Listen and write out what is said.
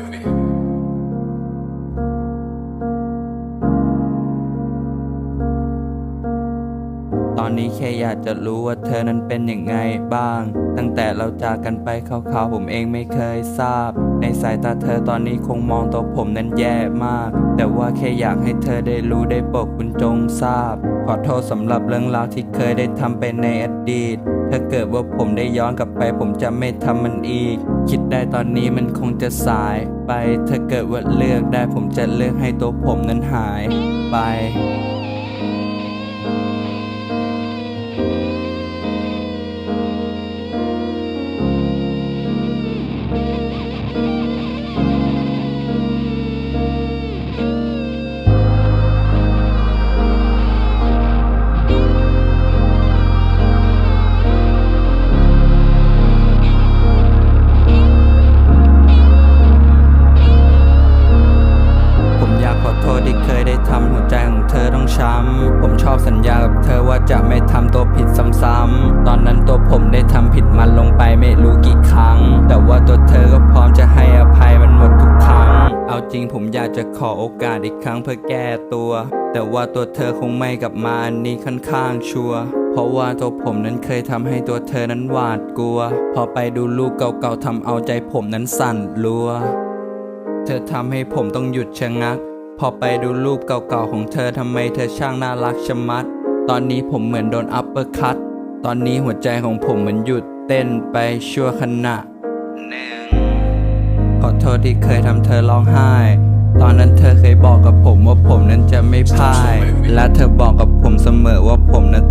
baby. อนนี้แค่อยากจะรู้ว่าเธอนั้นเป็นอย่างไงบ้าง ตั้งแต่เราจากกันไปคร่าวๆผมเองไม่เคยทราบ ในสายตาเธอตอนนี้คงมองตัวผมนั้นแย่มาก แต่ว่าแค่อยากให้เธอได้รู้ได้ปรดคุณจงทราบ ขอโทษสำหรับเรื่องราวที่เคยได้ทำไปในอดีต ถ้าเกิดว่าผมได้ย้อนกลับไป ผมจะไม่ทำมันอีก คิดได้ตอนนี้มันคงจะสายไป ถ้าเกิดว่าเลือกได้ผมจะเลือกให้ตัวผมนั้นหายไป ช้ำ ผมชอบสัญญากับเธอว่าจะไม่ทำตัวผิดซ้ำๆ ตอนนั้นตัวผมได้ทำผิดมันลงไปไม่รู้กี่ครั้ง แต่ว่าตัวเธอก็พร้อมจะให้อภัยมันหมดทุกครั้ง เอาจริงผมอยากจะขอโอกาสอีกครั้งเพื่อแก้ตัว แต่ว่าตัวเธอคงไม่กลับมาอันนี้ค่อนข้างชัวร์เพราะว่าตัวผมนั้นเคยทำให้ตัวเธอนั้นหวาดกลัว พอไปดูรูปเก่าๆทำเอาใจผมนั้นสั่นรัว เธอทำให้ผมต้องหยุดชะงัก พอไปดูรูปเก่าๆของเธอทำไมเธอช่างน่ารักชะมัด ตอนนี้ผมเหมือนโดนอัปเปอร์คัตตอนนี้หัวใจของผมเหมือนหยุดเต้นไปชั่วขณะหนึ่งขอโทษที่เคยทำเธอร้องไห้ ตอนนั้นเธอเคยบอกกับผมว่าผมนั้นจะไม่พ่าย และเธอบอกกับผมเสมอว่าผมนั้น